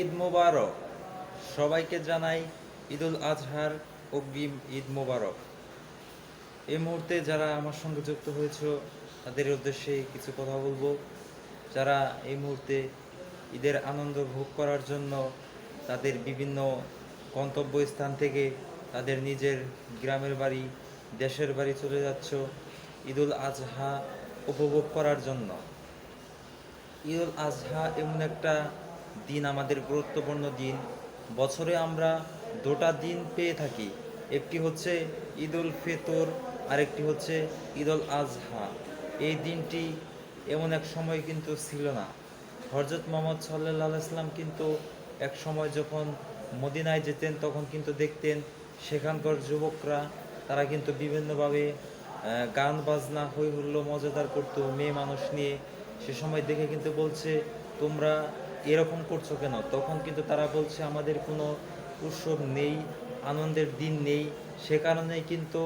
ঈদ মোবারক। সবাইকে জানাই ঈদুল আজহার অগ্রিম ঈদ মোবারক। এই মুহূর্তে যারা আমার সঙ্গে যুক্ত হয়েছ, তাদের উদ্দেশ্যে কিছু কথা বলব। যারা এই মুহূর্তে ঈদের আনন্দ ভোগ করার জন্য তাদের বিভিন্ন গন্তব্যস্থান থেকে তাদের নিজের গ্রামের বাড়ি, দেশের বাড়ি চলে যাচ্ছ ঈদুল আজহা উপভোগ করার জন্য। ঈদুল আজহা এমন একটা দিন আমাদের গুরুত্বপূর্ণ দিন। বছরে আমরা দুটা দিন পেয়ে থাকি। একটি হচ্ছে ঈদ উল ফিতর, আরেকটি হচ্ছে ঈদ উল আজহা। এই দিনটি এমন এক সময় কিন্তু ছিল না। হরজত মোহাম্মদ সাল্লাহ ইসলাম কিন্তু এক সময় যখন মদিনায় যেতেন, তখন কিন্তু দেখতেন সেখানকার যুবকরা, তারা কিন্তু বিভিন্নভাবে গান বাজনা হই হুল্লো মজাদার করতো। মেয়ে মানুষ নিয়ে সে সময় দেখে কিন্তু বলছে, তোমরা এরকম করছ কেন? তখন কিন্তু তারা বলছে, আমাদের কোনো উৎসব নেই, আনন্দের দিন নেই। সে কারণেই কিন্তু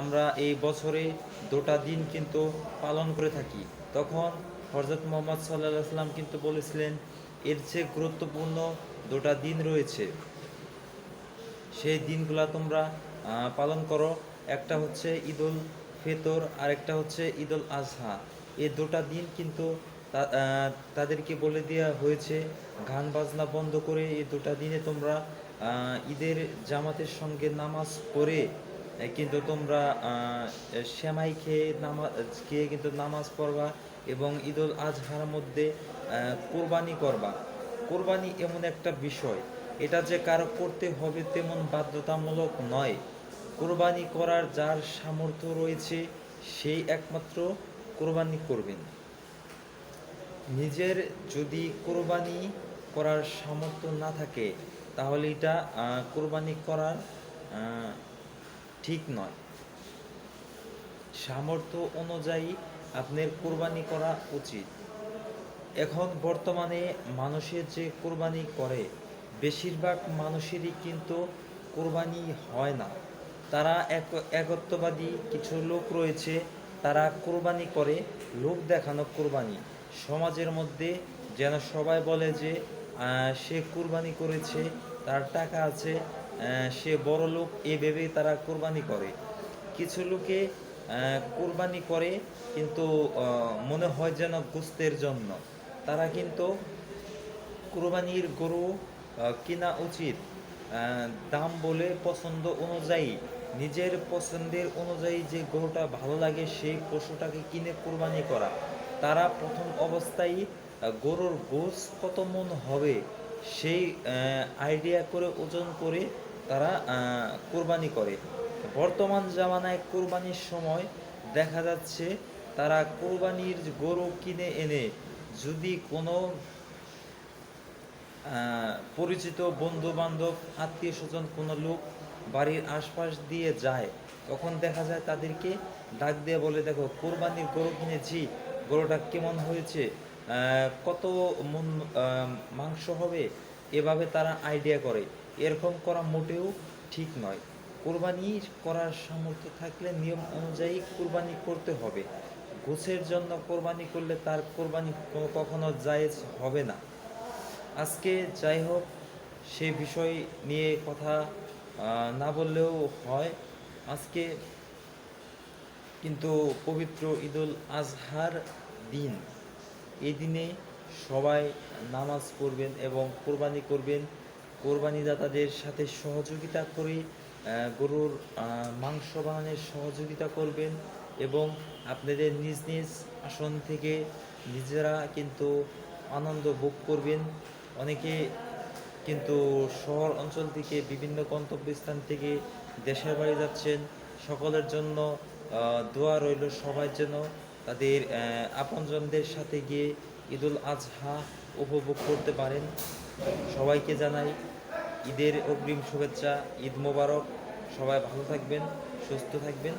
আমরা এই বছরে দুটা দিন কিন্তু পালন করে থাকি। তখন হজরত মোহাম্মদ সাল্লাহ সাল্লাম কিন্তু বলেছিলেন, এর চেয়ে গুরুত্বপূর্ণ দুটা দিন রয়েছে। সেই দিনগুলো তোমরা পালন করো। একটা হচ্ছে ঈদুল ফিতর আর একটা হচ্ছে ঈদুল আজহা এই দুটা দিন কিন্তু তাদেরকে বলে দেওয়া হয়েছে, গান বাজনা বন্ধ করে এই দুটা দিনে তোমরা ঈদের জামাতের সঙ্গে নামাজ পড়ে কিন্তু তোমরা শ্যামাই খেয়ে নামাজ, খেয়ে কিন্তু নামাজ পড়বা এবং ঈদুল আজহার মধ্যে কোরবানি করবা। কোরবানি এমন একটা বিষয়। এটা যে কারও করতে হবে তেমন বাধ্যতামূলক নয়। কোরবানি করার যার সামর্থ্য রয়েছে, সেই একমাত্র কোরবানি করবেন। নিজের যদি কোরবানি করার সামর্থ্য না থাকে, তাহলে এটা কোরবানি করার ঠিক নয়। সামর্থ্য অনুযায়ী আপনার কোরবানি করা উচিত। এখন বর্তমানে মানুষের যে কোরবানি করে, বেশিরভাগ মানুষেরই কিন্তু কোরবানি হয় না। তারা এক, একত্ববাদী কিছু লোক রয়েছে, তারা কোরবানি করে, লোক দেখানো কোরবানি। সমাজের মধ্যে যেন সবাই বলে যে সে কোরবানি করেছে, তার টাকা আছে সে বড় লোক, এ ভেবে তারা কোরবানি করে। কিছু লোকে কোরবানি করে, কিন্তু মনে হয় যেন গোস্তের জন্য। তারা কিন্তু কোরবানির গরু কেনা উচিত। দাম বলে পছন্দ অনুযায়ী, নিজের পছন্দের অনুযায়ী যে গরুটা ভালো লাগে, সেই পশুটাকে কিনে কোরবানি করা। তারা প্রথম অবস্থায় গরুর গোস কত মন হবে সেই আইডিয়া করে, ওজন করে তারা কোরবানি করে। বর্তমান জামানায় কোরবানির সময় দেখা যাচ্ছে তারা কোরবানির গরু কিনে এনে যদি কোনো পরিচিত বন্ধু বান্ধব আত্মীয় স্বজন কোনো লোক বাড়ির আশপাশ দিয়ে যায়, তখন দেখা যায় তাদেরকে ডাক দিয়ে বলে, দেখো, কোরবানির গরু কিনেছি। গরুটা কেমন হয়েছে? কত মন মাংস হবে? এভাবে তারা আইডিয়া করে। এরকম করা মোটেও ঠিক নয়। কোরবানি করার সামর্থ্য থাকলে নিয়ম অনুযায়ী কোরবানি করতে হবে। গোছের জন্য কোরবানি করলে তার কোরবানি কখনো জায়েজ হবে না। আজকে যাই হোক, সে বিষয় নিয়ে কথা না বললেও হয়। আজকে কিন্তু পবিত্র ঈদুল আজহার দিন। এই দিনে সবাই নামাজ পড়বেন এবং কোরবানি করবেন। কোরবানিদাতাদের সাথে সহযোগিতা করে গরুর মাংস বানানোর সহযোগিতা করবেন এবং আপনাদের নিজ নিজ আসন থেকে নিজেরা কিন্তু আনন্দ ভোগ করবেন। অনেকে কিন্তু শহর অঞ্চল থেকে বিভিন্ন গন্তব্যস্থান থেকে দেশের বাড়ি যাচ্ছেন। সকলের জন্য দোয়া রইল সবাই যেন তাদের আপনজনদের সাথে গিয়ে ঈদুল আজহা উপভোগ করতে পারেন। সবাইকে জানাই ঈদের অগ্রিম শুভেচ্ছা, ঈদ মোবারক। সবাই ভালো থাকবেন, সুস্থ থাকবেন।